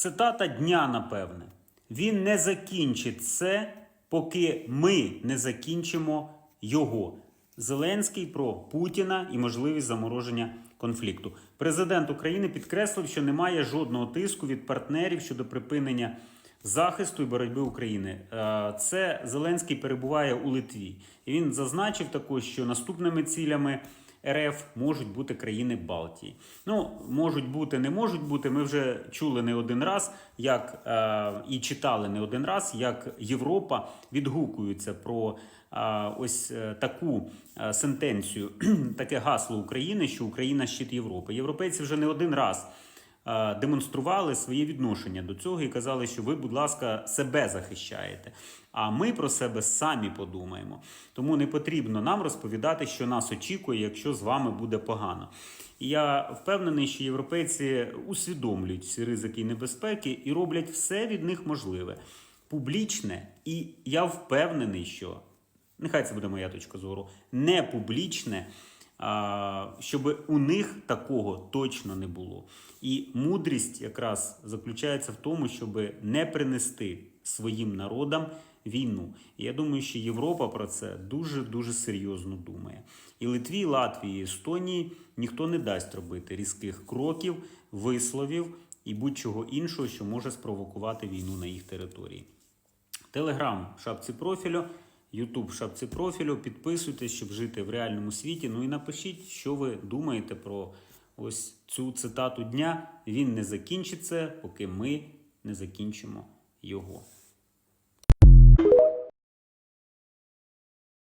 Цитата дня, напевне. Він не закінчить це, поки ми не закінчимо його. Зеленський про Путіна і можливість замороження конфлікту. Президент України підкреслив, що немає жодного тиску від партнерів щодо припинення захисту і боротьби України. Е, Це Зеленський перебуває у Литві. І він зазначив також, що наступними цілями РФ можуть бути країни Балтії. Ну, можуть бути, не можуть бути. Ми вже чули не один раз, як е, і читали не один раз, як Європа відгукується про е, ось е, таку е, сентенцію, таке гасло України, що Україна щит Європи. Європейці вже не один раз демонстрували своє відношення до цього і казали, що ви, будь ласка, себе захищаєте. А ми про себе самі подумаємо. Тому не потрібно нам розповідати, що нас очікує, якщо з вами буде погано. І я впевнений, що європейці усвідомлюють всі ризики і небезпеки і роблять все від них можливе, публічне, і я впевнений, що нехай це буде моя точка зору, не публічне, щоб у них такого точно не було. І мудрість якраз заключається в тому, щоб не принести своїм народам війну. І я думаю, що Європа про це дуже дуже серйозно думає. І Литві, Латвії, Естонії ніхто не дасть робити різких кроків, висловів і будь-чого іншого, що може спровокувати війну на їх території. Телеграм в шапці профілю, Ютуб в шапці профілю. Підписуйтесь, щоб жити в реальному світі. Ну і напишіть, що ви думаєте про ось цю цитату дня. Він не закінчиться, поки ми не закінчимо його.